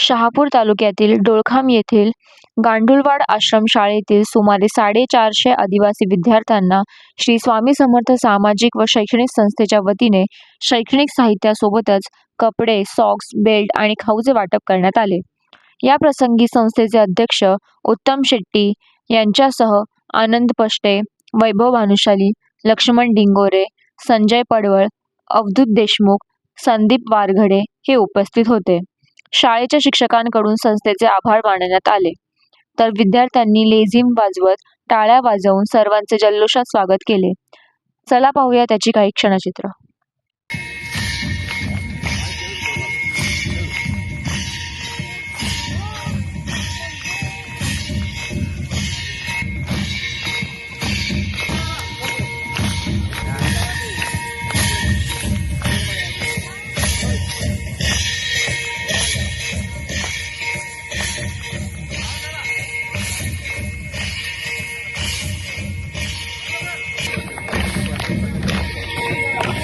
शहापूर तालुक्यातील डोळखाम येथील गांडुलवाड आश्रम शाळेतील सुमारे साडेचारशे आदिवासी विद्यार्थ्यांना श्री स्वामी समर्थ सामाजिक व शैक्षणिक संस्थेच्या वतीने शैक्षणिक साहित्यासोबतच कपडे सॉक्स बेल्ट आणि खाऊचे वाटप करण्यात आले. या प्रसंगी संस्थेचे अध्यक्ष उत्तम शेट्टी यांच्यासह आनंद पष्टे वैभव भानुशाली लक्ष्मण डिंगोरे संजय पडवळ अवधूत देशमुख संदीप वारघडे हे उपस्थित होते. शाळेच्या शिक्षकांकडून संस्थेचे आभार मानण्यात आले. तर विद्यार्थ्यांनी लेझिम वाजवत टाळ्या वाजवून सर्वांचे जल्लोषात स्वागत केले. चला पाहूया त्याची काही क्षणचित्र.